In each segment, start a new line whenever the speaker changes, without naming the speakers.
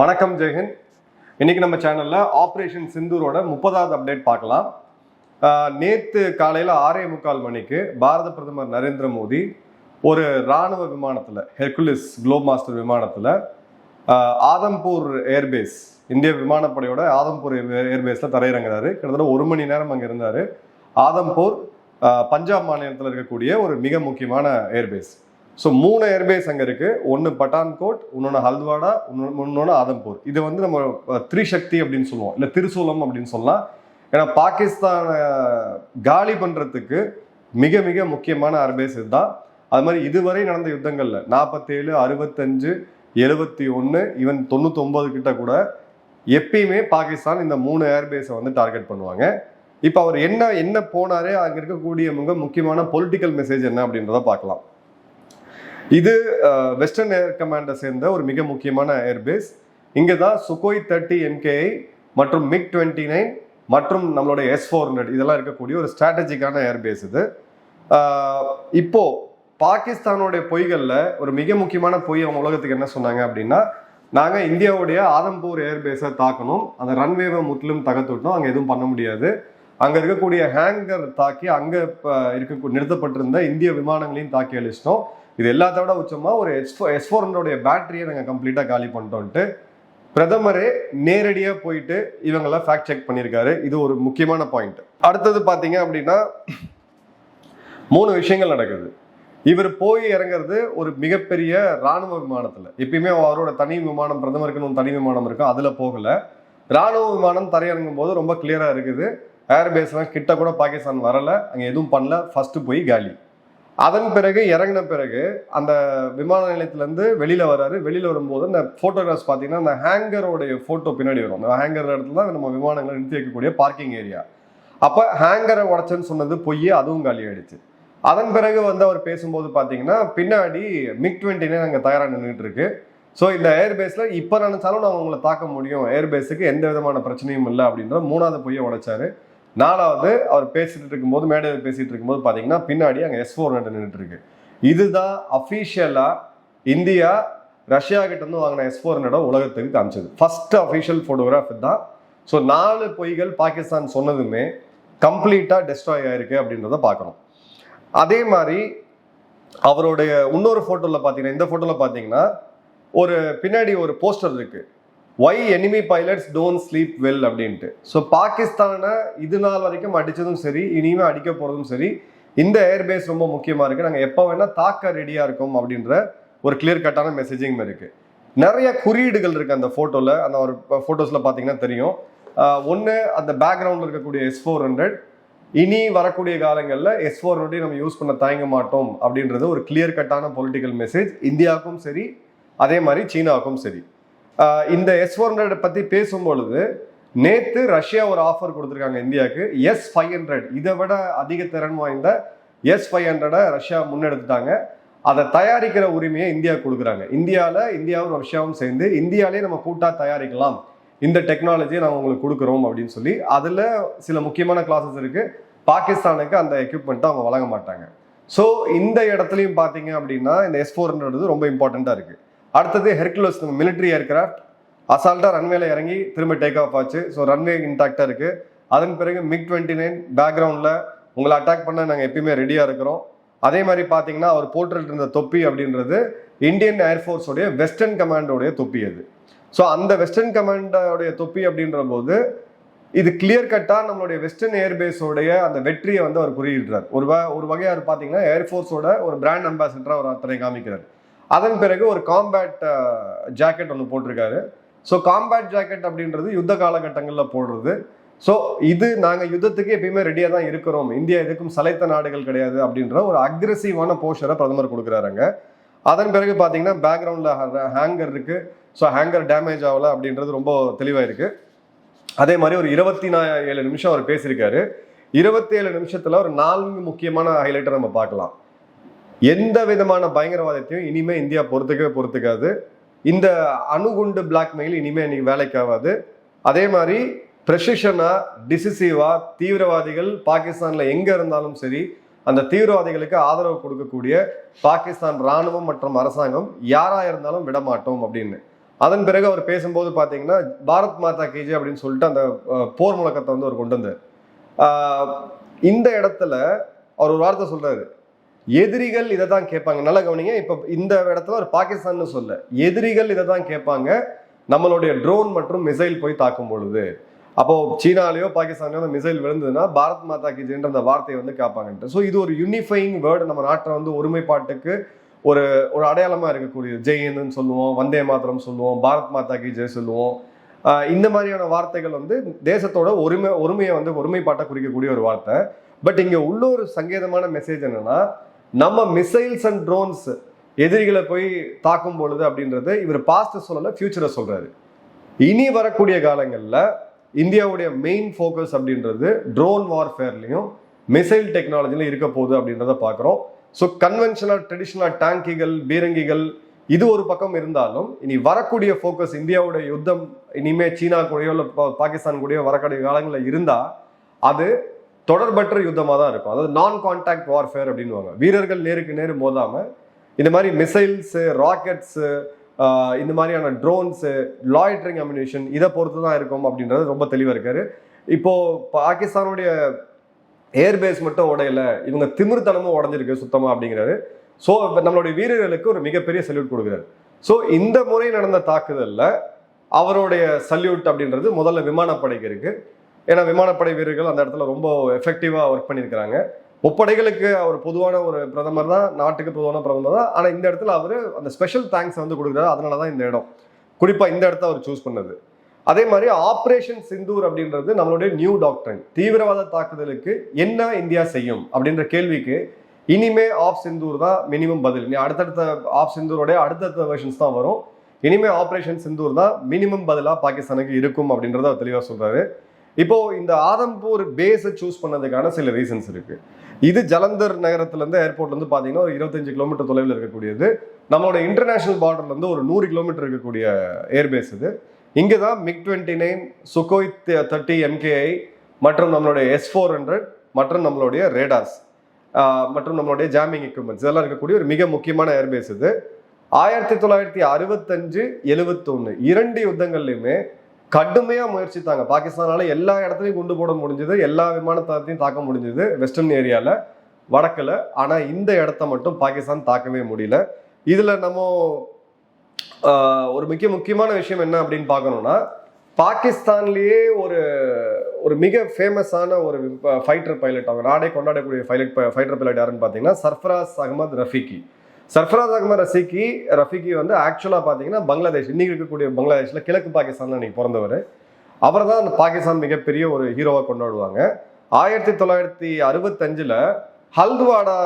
வணக்கம் ஜெகன் இன்னைக்கு நம்ம சேனல்ல ஆப்ரேஷன் சிந்தூரோட முப்பதாவது அப்டேட் பார்க்கலாம். நேற்று காலையில் ஆறே முக்கால் மணிக்கு பாரத பிரதமர் நரேந்திர மோடி ஒரு ராணுவ விமானத்தில் ஹெர்குலிஸ் குளோப் மாஸ்டர் விமானத்தில் ஆதம்பூர் ஏர்பேஸ் இந்திய விமானப்படையோட ஆதம்பூர் ஏர்பேஸில் தரையிறங்குறாரு. கிட்டத்தட்ட ஒரு மணி நேரம் அங்கே இருந்தார். ஆதம்பூர் பஞ்சாப் மாநிலத்தில் இருக்கக்கூடிய ஒரு மிக முக்கியமான ஏர்பேஸ் ஸோ மூணு ஏர்பேஸ் அங்கே இருக்குது ஒன்று பட்டான்கோட் இன்னொன்று ஹல்த்வாடா இன்னொன்று ஆதம்பூர் இது வந்து நம்ம த்ரிசக்தி திரிசக்தி அப்படின்னு சொல்லுவோம். இல்லை திருசூலம் அப்படின்னு சொல்லலாம். ஏன்னா பாகிஸ்தானை காலி பண்ணுறதுக்கு மிக மிக முக்கியமான ஏர்பேஸ் இதுதான். அது மாதிரி இதுவரை நடந்த யுத்தங்களில் நாற்பத்தேழு அறுபத்தஞ்சு எழுபத்தி ஒன்று ஈவன் தொண்ணூத்தொம்பது கிட்ட கூட எப்பயுமே பாகிஸ்தான் இந்த மூணு ஏர்பேஸை வந்து டார்கெட் பண்ணுவாங்க. இப்போ அவர் என்ன என்ன போனாரே அங்கே இருக்கக்கூடியவங்க முக்கியமான பொலிட்டிக்கல் மெசேஜ் என்ன அப்படின்றத பார்க்கலாம். இது வெஸ்டர்ன் ஏர் கமாண்டை சேர்ந்த ஒரு மிக முக்கியமான ஏர்பேஸ் இங்கே தான் சுகோய் தேர்ட்டி எம்கேஐ மற்றும் மிக் டுவெண்ட்டி நைன் மற்றும் நம்மளோட எஸ் ஃபோர் ஹண்ட்ரட் இதெல்லாம் இருக்கக்கூடிய ஒரு ஸ்ட்ராட்டஜிக்கான ஏர்பேஸ் இது. இப்போ பாகிஸ்தானுடைய பொய்களில் ஒரு மிக முக்கியமான பொய் அவங்க உலகத்துக்கு என்ன சொன்னாங்க அப்படின்னா நாங்கள் இந்தியாவுடைய ஆதம்பூர் ஏர்பேஸை தாக்கணும் அந்த ரன்வேவை முற்றிலும் தகர்த்துட்டோம் அங்கே எதுவும் பண்ண முடியாது. அங்கே இருக்கக்கூடிய ஹேங்கர் தாக்கி அங்கே இருக்க நிறுத்தப்பட்டிருந்த இந்திய விமானங்களையும் தாக்கி அழிச்சிட்டோம். இது எல்லாத்தோட உச்சமாக ஒரு எஸ் ஃபோ எஸ் ஃபோர் பேட்டரியை நாங்கள் கம்ப்ளீட்டாக காலி பண்ணிட்டோன்ட்டு பிரதமரே நேரடியாக போயிட்டு இவங்கெல்லாம் ஃபேக்ட் செக் பண்ணியிருக்காரு இது ஒரு முக்கியமான பாயிண்ட் அடுத்தது பார்த்தீங்க அப்படின்னா மூணு விஷயங்கள் நடக்குது. இவர் போய் இறங்குறது ஒரு மிகப்பெரிய ராணுவ விமானத்தில். எப்பயுமே அவரோட தனி விமானம் பிரதமருக்குன்னு ஒரு தனி விமானம் இருக்கும் அதில் போகல. ராணுவ விமானம் தரையிறங்கும் போது ரொம்ப கிளியராக இருக்குது. ஏர்பேஸ்லாம் கிட்ட கூட பாகிஸ்தான் வரல அங்கே எதுவும் பண்ணல ஃபஸ்ட்டு போய் காலி. அதன் பிறகு இறங்கின பிறகு அந்த விமான நிலையத்திலேருந்து வெளியில் வராரு வெளியில் வரும்போது அந்த ஃபோட்டோகிராஃப்ஸ் பார்த்தீங்கன்னா அந்த ஹேங்கரோடைய ஃபோட்டோ பின்னாடி வரும். அந்த ஹேங்கர் இடத்துல தான் நம்ம விமானங்களை நிறுத்தி வைக்கக்கூடிய பார்க்கிங் ஏரியா அப்போ ஹேங்கரை உடச்சேன்னு சொன்னது பொய் அதுவும் காலி ஆயிடுச்சு. அதன் பிறகு வந்து அவர் பேசும்போது பார்த்தீங்கன்னா பின்னாடி மிக் டுவெண்ட்டினே அங்கே தயாராக நின்றுட்டு இருக்கு. ஸோ இந்த ஏர்பேஸில் இப்போ நினச்சாலும் நான் உங்களை தாக்க முடியும். ஏர்பேஸுக்கு எந்த விதமான பிரச்சனையும் இல்லை அப்படின்ற மூணாவது பொய்யை உடைச்சாரு. நாலாவது அவர் பேசிட்டு இருக்கும்போது மேடையில் பேசிட்டு இருக்கும்போது பார்த்தீங்கன்னா பின்னாடி அங்கே எஸ் ஃபோர் நின்றுட்டு இருக்கு இதுதான் அஃபீஷியலாக இந்தியா ரஷ்யா கிட்ட இருந்து வாங்கின எஸ் ஃபோர் உலகத்துக்கு காமிச்சது. ஃபர்ஸ்ட் அஃபீஷியல் ஃபோட்டோகிராஃப் தான் ஸோ நாலு பொய்கள் பாகிஸ்தான் சொன்னதுமே கம்ப்ளீட்டாக டெஸ்ட்ராய் ஆயிருக்கு அப்படின்றத பார்க்குறோம் அதே மாதிரி அவருடைய இன்னொரு ஃபோட்டோவில் பார்த்தீங்கன்னா இந்த ஃபோட்டோவில் பார்த்தீங்கன்னா ஒரு பின்னாடி ஒரு போஸ்டர் இருக்குது why enemy pilots don't sleep well அப்படின்ட்டு. ஸோ பாகிஸ்தானை இது நாள் வரைக்கும் அடித்ததும் சரி இனிமே அடிக்க போகிறதும் சரி இந்த ஏர்பேஸ் ரொம்ப முக்கியமாக இருக்குது நாங்கள் எப்போ வேணால் தாக்க ரெடியாக இருக்கோம் அப்படின்ற ஒரு கிளியர் கட்டான மெசேஜிங் இருக்குது நிறைய குறியீடுகள் இருக்குது அந்த ஃபோட்டோவில் அந்த ஒரு ஃபோட்டோஸில் பார்த்தீங்கன்னா தெரியும். ஒன்று அந்த பேக்ரவுண்டில் இருக்கக்கூடிய எஸ் ஃபோர் ஹண்ட்ரட் இனி வரக்கூடிய காலங்களில் எஸ் ஃபோர் நம்ம யூஸ் பண்ண தயங்க மாட்டோம் அப்படின்றது ஒரு கிளியர் கட்டான பொலிட்டிக்கல் மெசேஜ் இந்தியாவுக்கும் சரி அதே மாதிரி சீனாவுக்கும் சரி. இந்த எஸ் ஃபோர் ஹண்ட்ரட் பற்றி பேசும்பொழுது நேற்று ரஷ்யா ஒரு ஆஃபர் கொடுத்துருக்காங்க இந்தியாவுக்கு. எஸ் ஃபைவ் ஹண்ட்ரட் இதை விட அதிக திறன் வாய்ந்த எஸ் ஃபைவ் ஹண்ட்ரடை ரஷ்யா முன்னெடுத்துட்டாங்க. அதை தயாரிக்கிற உரிமையை இந்தியா கொடுக்குறாங்க. இந்தியாவில் இந்தியாவும் ரஷ்யாவும் சேர்ந்து இந்தியாவிலே நம்ம கூட்டாக தயாரிக்கலாம். இந்த டெக்னாலஜியை நாங்கள் உங்களுக்கு கொடுக்குறோம் அப்படின்னு சொல்லி அதில் சில முக்கியமான கிளாஸஸ் இருக்குது பாகிஸ்தானுக்கு அந்த எக்யூப்மெண்ட்டை அவங்க வழங்க மாட்டாங்க. ஸோ இந்த இடத்துலையும் பார்த்தீங்க அப்படின்னா இந்த எஸ் ஃபோர் ஹண்ட்ரட் ரொம்ப இம்பார்ட்டண்ட்டாக இருக்குது அடுத்தது ஹெர்குலஸ் மிலிட்ரி ஏர்கிராஃப்ட் அசால்ட்டாக ரன்வேல இறங்கி திரும்ப டேக் ஆஃப் ஆச்சு. ஸோ ரன்வே இன்டாக்டாக இருக்குது அதன் பிறகு மிக் டுவெண்ட்டி நைன் பேக்ரவுண்டில் உங்களை அட்டாக் பண்ண நாங்கள் எப்பயுமே ரெடியாக இருக்கிறோம். அதே மாதிரி பார்த்தீங்கன்னா அவர் போட்டுட்டு இருந்த தொப்பி அப்படின்றது இந்தியன் ஏர்ஃபோர்ஸோடைய வெஸ்டர்ன் கமாண்டோடைய தொப்பி அது. ஸோ அந்த வெஸ்டர்ன் கமாண்டோடைய தொப்பி அப்படின்ற போது இது கிளியர் கட்டாக நம்மளுடைய வெஸ்டர்ன் ஏர்பேஸோடைய அந்த வெற்றியை வந்து அவர் குறியிடுறார் ஒரு வ ஒரு வகையாக பார்த்தீங்கன்னா ஏர்ஃபோர்ஸோட ஒரு பிராண்ட் அம்பாசிடராக அவர் அத்தனை காமிக்கிறார். அதன் பிறகு ஒரு காம்பேட் ஜாக்கெட் ஒன்று போட்டிருக்காரு. ஸோ காம்பேட் ஜாக்கெட் அப்படின்றது யுத்த காலகட்டங்களில் போடுறது. ஸோ இது நாங்கள் யுத்தத்துக்கு எப்பயுமே ரெடியாக தான் இருக்கிறோம். இந்தியா எதுக்கும் சலைத்த நாடுகள் கிடையாது அப்படின்ற ஒரு அக்ரெசிவான போஷரை பிரதமர் கொடுக்குறாருங்க அதன் பிறகு பார்த்தீங்கன்னா பேக்ரவுண்டில் ஹேங்கர் இருக்கு. ஸோ ஹேங்கர் டேமேஜ் ஆகல அப்படின்றது ரொம்ப தெளிவாக இருக்கு அதே மாதிரி ஒரு இருபத்தி நா ஏழு நிமிஷம் அவர் பேசியிருக்காரு. இருபத்தி ஏழு ஒரு நான்கு முக்கியமான ஹைலைட்டை நம்ம பார்க்கலாம். எந்த விதமான பயங்கரவாதத்தையும் இனிமே இந்தியா பொறுத்துக்கவே பொறுத்துக்காது. இந்த அணுகுண்டு பிளாக்மெயில் இனிமே இன்னைக்கு வேலைக்கு ஆகாது. அதே மாதிரி ப்ரெசிஷனா டிசிசிவா தீவிரவாதிகள் பாகிஸ்தான்ல எங்க இருந்தாலும் சரி அந்த தீவிரவாதிகளுக்கு ஆதரவு கொடுக்கக்கூடிய பாகிஸ்தான் ராணுவம் மற்றும் அரசாங்கம் யாரா இருந்தாலும் விட மாட்டோம் அப்படின்னு. அதன் பிறகு அவர் பேசும்போது பார்த்தீங்கன்னா பாரத் மாதா கேஜி அப்படின்னு சொல்லிட்டு அந்த போர் முழக்கத்தை வந்து அவர் கொண்டு வந்தார். இந்த இடத்துல அவர் ஒரு வார்த்தை சொல்றாரு. எதிரிகள் இதை தான் கேட்பாங்க. நல்லா கவனிங்க. இப்போ இந்த இடத்துல ஒரு பாகிஸ்தான்னு சொல்ல. எதிரிகள் இதை தான் கேட்பாங்க. நம்மளுடைய ட்ரோன் மற்றும் மிசைல் போய் தாக்கும் பொழுது. அப்போ சீனாலேயோ பாகிஸ்தானிலோ அந்த மிசைல் விழுந்ததுன்னா பாரத் மாதா கி ஜெய்ன்ற அந்த வார்த்தையை வந்து கேட்பாங்கன்ட்டு ஸோ இது ஒரு யூனிஃபைங் வேர்டு நம்ம நாட்டில் வந்து ஒருமைப்பாட்டுக்கு ஒரு ஒரு அடையாளமாக இருக்கக்கூடிய ஜெயின்னு சொல்லுவோம் வந்தே மாத்திரம் சொல்லுவோம் பாரத் மாதா கி ஜெய் சொல்லுவோம். இந்த மாதிரியான வார்த்தைகள் வந்து தேசத்தோட ஒருமை ஒருமையை வந்து ஒருமைப்பாட்டை குறிக்கக்கூடிய ஒரு வார்த்தை. பட் இங்கே உள்ள ஒரு சங்கேதமான மெசேஜ் என்னன்னா நம்ம மிசைல்ஸ் அண்ட் ட்ரோன்ஸ் எதிரிகளை போய் தாக்கும் பொழுது அப்படின்றது இவர் பாஸ்ட் சொல்லலை ஃபியூச்சரை சொல்றாரு. இனி வரக்கூடிய காலங்களில் இந்தியாவுடைய மெயின் ஃபோக்கஸ் அப்படின்றது ட்ரோன் வார்ஃபேர்லையும் மிசைல் டெக்னாலஜிலையும் இருக்க போகுது அப்படின்றத பார்க்குறோம். ஸோ கன்வென்ஷனல் ட்ரெடிஷ்னல் டேங்கிகள் பீரங்கிகள் இது ஒரு பக்கம் இருந்தாலும் இனி வரக்கூடிய ஃபோக்கஸ் இந்தியாவுடைய யுத்தம் இனிமே சீனா கூடயோ இல்லை பாகிஸ்தான் கூடயோ வரக்கூடிய காலங்களில் இருந்தால் அது தொடர்பற்ற யுத்தமாக தான் இருக்கும். அதாவது நான் கான்டாக்ட் வார்ஃபேர் அப்படின்வாங்க வீரர்கள் நேருக்கு நேர் மோதாமல் இந்த மாதிரி மிசைல்ஸு ராக்கெட்ஸு இந்த மாதிரியான ட்ரோன்ஸு லாய்ட்ரிங் அம்யூனேஷன் இதை பொறுத்து தான் இருக்கும் அப்படின்றது ரொம்ப தெளிவாக இருக்காரு. இப்போது பாகிஸ்தானுடைய ஏர்பேஸ் மட்டும் உடையல இவங்க திமிர்த்தனமும் உடஞ்சிருக்கு சுத்தமாக அப்படிங்கிறாரு. ஸோ நம்மளுடைய வீரர்களுக்கு ஒரு மிகப்பெரிய சல்யூட் கொடுக்குறாரு. ஸோ இந்த முறை நடந்த தாக்குதலில் அவருடைய சல்யூட் அப்படின்றது முதல்ல விமானப்படைக்கு இருக்குது ஏன்னா விமானப்படை வீரர்கள் அந்த இடத்துல ரொம்ப எஃபெக்டிவாக ஒர்க் பண்ணியிருக்கிறாங்க. முப்படைகளுக்கு அவர் பொதுவான ஒரு பிரதமர் தான் நாட்டுக்கு பொதுவான பிரதமர் தான். ஆனால் இந்த இடத்துல அவர் அந்த ஸ்பெஷல் தேங்க்ஸ் வந்து கொடுக்குறாரு. அதனால தான் இந்த இடம். குறிப்பாக இந்த இடத்த அவர் சூஸ் பண்ணது. அதே மாதிரி ஆப்ரேஷன் சிந்தூர் அப்படின்றது நம்மளுடைய நியூ டாக்டரின் தீவிரவாத தாக்குதலுக்கு என்ன இந்தியா செய்யும் அப்படின்ற கேள்விக்கு இனிமே ஆஃப் சிந்தூர் தான் மினிமம் பதில். நீ அடுத்தடுத்த ஆஃப் சிந்தூரோடைய அடுத்தடுத்த வெர்ஷன்ஸ் தான் வரும். இனிமே ஆப்ரேஷன் சிந்தூர் தான் மினிமம் பதிலாக பாகிஸ்தானுக்கு இருக்கும் அப்படின்றத அவர் தெளிவாக சொல்கிறாரு இப்போ இந்த ஆதம்பூர் பேஸை சூஸ் பண்ணதுக்கான சில ரீசன்ஸ் இருக்கு. இது ஜலந்தர் நகரத்திலேருந்து ஏர்போர்ட்லேருந்து பார்த்தீங்கன்னா ஒரு இருபத்தஞ்சு கிலோமீட்டர் தொலைவில் இருக்கக்கூடியது. நம்மளோட இன்டர்நேஷனல் பார்டர்லேருந்து ஒரு நூறு கிலோமீட்டர் இருக்கக்கூடிய ஏர்பேஸ் இது. இங்கே தான் MiG twenty nine Sukhoi thirty MKI மற்றும் நம்மளுடைய எஸ் ஃபோர் ஹண்ட்ரட் மற்றும் நம்மளுடைய ரேடார்ஸ் மற்றும் நம்மளுடைய ஜாமிங் எக்யூப்மெண்ட்ஸ் இதெல்லாம் இருக்கக்கூடிய ஒரு மிக முக்கியமான ஏர்பேஸ் இது. ஆயிரத்தி தொள்ளாயிரத்தி அறுபத்தஞ்சு எழுபத்தொன்று இரண்டு யுத்தங்கள்லையுமே கடுமையா முயற்சித்தாங்க. பாகிஸ்தானால எல்லா இடத்துலையும் குண்டு போட முடிஞ்சது. எல்லா விமானத்தையும் தாக்க முடிஞ்சது. வெஸ்டர்ன் ஏரியால வடக்குல. ஆனா இந்த இடத்த மட்டும் பாகிஸ்தான் தாக்கவே முடியல. இதுல நம்ம ஒரு மிக முக்கியமான விஷயம் என்ன அப்படின்னு பார்க்கணும்னா பாகிஸ்தான்லேயே ஒரு ஒரு மிக ஃபேமஸான ஒரு ஃபைட்டர் பைலட் அவங்க. நாடே கொண்டாடக்கூடிய ஃபைலட் ஃபைட்டர் பைலட் யாருன்னு பார்த்தீங்கன்னா சர்ஃபராஸ் அகமது ரஃபிகி. சர்ஃபராஸ் அகமது ரஃபிகி ரஃபிகி வந்து ஆக்சுவலாக பார்த்தீங்கன்னா பங்களாதேஷ் இன்னைக்கு இருக்கக்கூடிய பங்களாதேஷில் கிழக்கு பாகிஸ்தானில் இன்னைக்கு பிறந்தவர். அவர் தான் அந்த பாகிஸ்தான் மிகப்பெரிய ஒரு ஹீரோவாக கொண்டாடுவாங்க. ஆயிரத்தி தொள்ளாயிரத்தி அறுபத்தஞ்சில் ஹல்துவாடா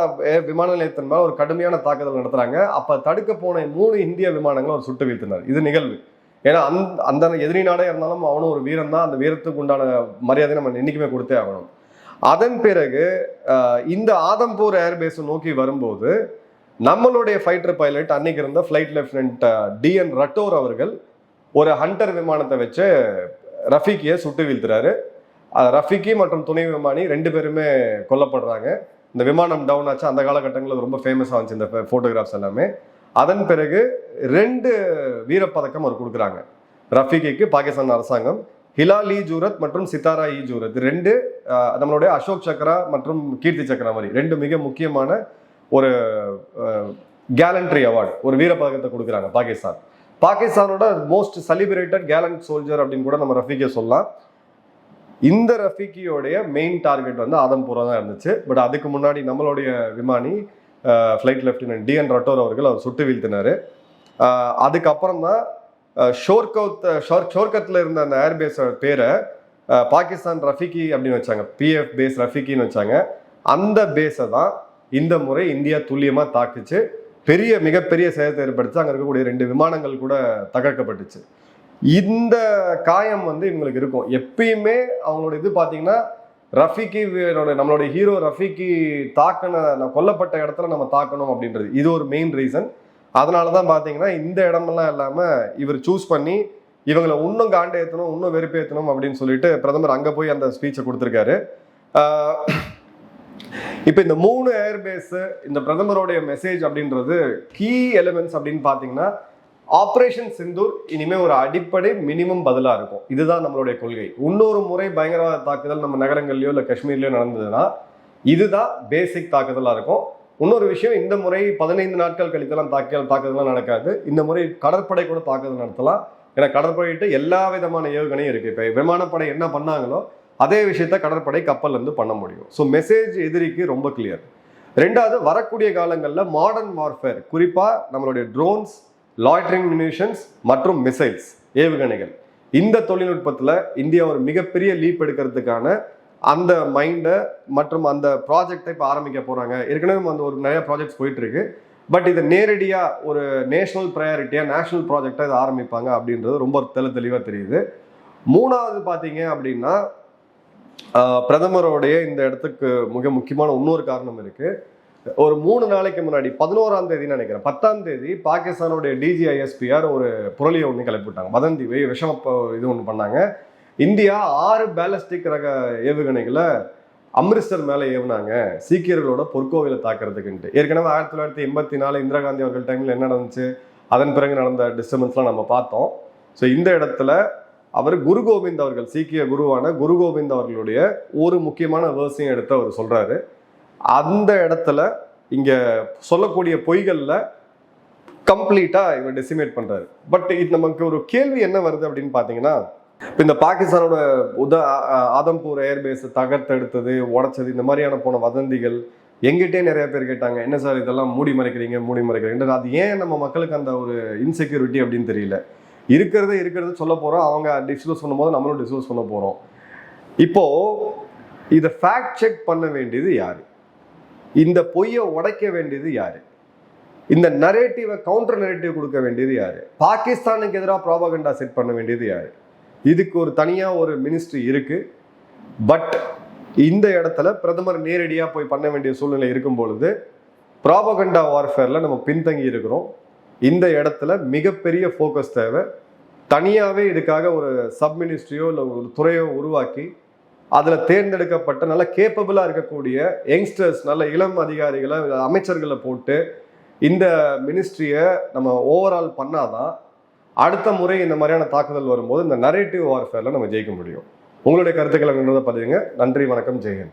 விமான நிலையத்தின் மேலே ஒரு கடுமையான தாக்குதல் நடத்துகிறாங்க அப்போ தடுக்க போன மூணு இந்திய விமானங்களை அவர் சுட்டு வீழ்த்தினார். இது நிகழ்வு. ஏன்னா அந்த அந்த எதிரி நாடே இருந்தாலும் அவனும் ஒரு வீரன் தான். அந்த வீரத்துக்கு உண்டான மரியாதை நம்ம என்னைக்குமே கொடுத்தே ஆகணும். அதன் பிறகு இந்த ஆதம்பூர் ஏர்பேஸை நோக்கி வரும்போது நம்மளுடைய ஃபைட்டர் பைலட் அன்னைக்கு இருந்த ஃப்ளைட் லெப்டினன்ட் டிஎன் ரட்டோர் அவர்கள் ஒரு ஹண்டர் விமானத்தை வச்சு ரஃபீக்கியை சுட்டு வீழ்த்துறாரு. ரஃபிகி மற்றும் துணை விமானி ரெண்டு பேருமே கொல்லப்படுறாங்க. இந்த விமானம் டவுன் ஆச்சு. அந்த காலகட்டங்களில் ரொம்ப ஃபேமஸாக இருந்துச்சு இந்த ஃபோட்டோகிராஃப்ஸ் எல்லாமே. அதன் பிறகு ரெண்டு வீரப்பதக்கம் அவர் கொடுக்குறாங்க. ரஃபிகிக்கு பாகிஸ்தான் அரசாங்கம் ஹிலால் இ ஜூரத் மற்றும் சித்தாரா இ ஜூரத். ரெண்டு நம்மளுடைய அசோக் சக்ரா மற்றும் கீர்த்தி சக்ரா மாதிரி ரெண்டு மிக முக்கியமான ஒரு கேலண்ட்ரி அவார்டு ஒரு வீரப்பதக்கத்தை கொடுக்குறாங்க பாகிஸ்தான். பாகிஸ்தானோட மோஸ்ட் செலிபிரேட்டட் கேலண்ட் சோல்ஜர் அப்படின்னு கூட நம்ம ரஃபீக்கை சொல்லலாம். இந்த ரஃபீக்கியோடைய மெயின் டார்கெட் வந்து ஆதம்பூரா தான் இருந்துச்சு. பட் அதுக்கு முன்னாடி நம்மளுடைய விமானி ஃப்ளைட் லெப்டினன்ட் டிஎன் ரட்டோர் அவர்கள் அவர் சுட்டு வீழ்த்தினார். அதுக்கப்புறம் தான் ஷோர்கவுத் ஷோர் ஷோர்கத்தில் இருந்த அந்த ஏர்பேஸ் பேரை பாகிஸ்தான் ரஃபிகி அப்படின்னு வச்சாங்க. பிஎஃப் பேஸ் ரஃபிகின்னு வச்சாங்க. அந்த பேஸை தான் இந்த முறை இந்தியா துல்லியமாக தாக்குச்சு. பெரிய மிகப்பெரிய சேதத்தை ஏற்படுத்தி அங்கே இருக்கக்கூடிய ரெண்டு விமானங்கள் கூட தகர்க்கப்பட்டுச்சு. இந்த காயம் வந்து இவங்களுக்கு இருக்கும். எப்பயுமே அவங்களோட இது பார்த்தீங்கன்னா ரஃபிக்கு நம்மளோட நம்மளுடைய ஹீரோ ரஃபிக்கு தாக்கின கொல்லப்பட்ட இடத்துல நம்ம தாக்கணும் அப்படின்றது. இது ஒரு மெயின் ரீசன் அதனால தான் பார்த்தீங்கன்னா இந்த இடமெல்லாம் இல்லாமல் இவர் சூஸ் பண்ணி இவங்களை இன்னும் காண்ட ஏற்றணும் இன்னும் வெறுப்பேற்றணும் அப்படின்னு சொல்லிட்டு பிரதமர் அங்கே போய் அந்த ஸ்பீச்சை கொடுத்துருக்காரு. இப்போ இந்த மூணு ஏர்பேஸு இந்த பிரதமருடைய மெசேஜ் அப்படின்றது கீ எலிமெண்ட்ஸ் அப்படின்னு பார்த்தீங்கன்னா ஆப்ரேஷன் சிந்தூர் இனிமே ஒரு அடிப்படை மினிமம் பதிலாக இருக்கும். இதுதான் நம்மளுடைய கொள்கை. இன்னொரு முறை பயங்கரவாத தாக்குதல் நம்ம நகரங்கள்லையோ இல்லை காஷ்மீர்லையோ நடந்ததுன்னா இதுதான் பேசிக் தாக்குதலாக இருக்கும். இன்னொரு விஷயம் இந்த முறை பதினைந்து நாட்கள் கழித்தெல்லாம் தாக்கல் தாக்குதலாம் நடக்காது. இந்த முறை கடற்படை கூட தாக்குதல் நடத்தலாம். ஏன்னா கடற்படையிட்டு எல்லா விதமான ஏவுகணையும் இருக்குது இப்போ விமானப்படை என்ன பண்ணாங்களோ அதே விஷயத்த கடற்படை கப்பல்லேருந்து பண்ண முடியும். ஸோ மெசேஜ் எதிரிக்கு ரொம்ப கிளியர் ரெண்டாவது வரக்கூடிய காலங்களில் மாடர்ன் வார்ஃபேர் குறிப்பாக நம்மளுடைய ட்ரோன்ஸ் லாய்டரிங் மினிஷன்ஸ் மற்றும் மிசைல்ஸ் ஏவுகணைகள். இந்த தொழில்நுட்பத்தில் இந்தியா ஒரு மிகப்பெரிய லீப் எடுக்கிறதுக்கான அந்த மைண்டை மற்றும் அந்த ப்ராஜெக்டை இப்போ ஆரம்பிக்க போகிறாங்க ஏற்கனவே அந்த ஒரு நிறைய ப்ராஜெக்ட்ஸ் போயிட்டுருக்கு. பட் இதை நேரடியாக ஒரு நேஷனல் ப்ரையாரிட்டியாக நேஷனல் ப்ராஜெக்டாக இதை ஆரம்பிப்பாங்க அப்படின்றது ரொம்ப தெளி தெளிவாக தெரியுது. மூணாவது பார்த்தீங்க அப்படின்னா பிரதமருடைய இந்த இடத்துக்கு மிக முக்கியமான இன்னொரு காரணம் இருக்கு. ஒரு மூணு நாளைக்கு முன்னாடி பதினோராம் தேதி நினைக்கிறேன் பத்தாம் தேதி பாகிஸ்தானுடைய டிஜிஐஎஸ்பிஆர் ஒரு புரளியை ஒன்று கிளப்பிவிட்டாங்க. வதந்தி வி- விஷம இது ஒன்று பண்ணாங்க. இந்தியா ஆறு பேலஸ்டிக் ரக ஏவுகணைகளை அம்ரிஸ்டர் மேலே ஏவுனாங்க. சீக்கியர்களோட பொற்கோவிலை தாக்குறதுக்குன்ட்டு. ஏற்கனவே ஆயிரத்தி தொள்ளாயிரத்தி எண்பத்தி நாலு இந்திரா காந்தி அவர்கள் டைமில் என்ன நடந்துச்சு? அதன் பிறகு நடந்த டிஸ்டர்பன்ஸ்லாம் நம்ம பார்த்தோம். ஸோ இந்த இடத்துல அவர் குரு கோவிந்த் அவர்கள் சீக்கிய குருவான குரு கோவிந்த் அவர்களுடைய ஒரு முக்கியமான வேர்ஸையும் எடுத்து அவர் சொல்றாரு. அந்த இடத்துல இங்க சொல்லக்கூடிய பொய்களில் கம்ப்ளீட்டா இவர் டெசிமேட் பண்றாரு. பட் இது நமக்கு ஒரு கேள்வி என்ன வருது அப்படின்னு பாத்தீங்கன்னா இப்போ இந்த பாகிஸ்தானோட உத ஆதம்பூர் ஏர்பேஸ் தகர்த்தெடுத்தது உடைச்சது இந்த மாதிரியான போன வதந்திகள் எங்கிட்டே நிறைய பேர் கேட்டாங்க என்ன சார் இதெல்லாம் மூடி மறைக்கிறீங்க மூடி மறைக்கிறீங்க அது ஏன் நம்ம மக்களுக்கு அந்த ஒரு இன்செக்யூரிட்டி அப்படின்னு தெரியல. இருக்கிறத இருக்கிறது சொல்ல போகிறோம் அவங்க டிஸ்க்ளோஸ் பண்ணும்போது நம்மளும் டிஸ்க்ளோஸ் பண்ண போகிறோம் இப்போது இதை ஃபேக்ட் செக் பண்ண வேண்டியது யார்? இந்த பொய்யை உடைக்க வேண்டியது யார்? இந்த நரேட்டிவை கவுண்டர் நரேட்டிவ் கொடுக்க வேண்டியது யார்? பாகிஸ்தானுக்கு எதிராக ப்ராபகண்டா செட் பண்ண வேண்டியது யார்? இதுக்கு ஒரு தனியாக ஒரு மினிஸ்ட்ரி இருக்குது பட் இந்த இடத்துல பிரதமர் நேரடியாக போய் பண்ண வேண்டிய சூழ்நிலை இருக்கும் பொழுது ப்ராபகண்டா வார்ஃபேரில் நம்ம பின்தங்கி இருக்கிறோம். இந்த இடத்துல மிகப்பெரிய ஃபோக்கஸ் தேவை. தனியாகவே இதுக்காக ஒரு சப் மினிஸ்ட்ரியோ இல்லை ஒரு துறையோ உருவாக்கி அதில் தேர்ந்தெடுக்கப்பட்ட நல்ல கேப்பபிளாக இருக்கக்கூடிய யங்ஸ்டர்ஸ் நல்ல இளம் அதிகாரிகளை அமைச்சர்களை போட்டு இந்த மினிஸ்ட்ரியை நம்ம ஓவரால் பண்ணாதான் அடுத்த முறை இந்த மாதிரியான தாக்குதல் வரும்போது இந்த நரேட்டிவ் வார்ஃபேரில் நம்ம ஜெயிக்க முடியும். உங்களுடைய கருத்துக்களை பதிவுங்க நன்றி வணக்கம் ஜெயன்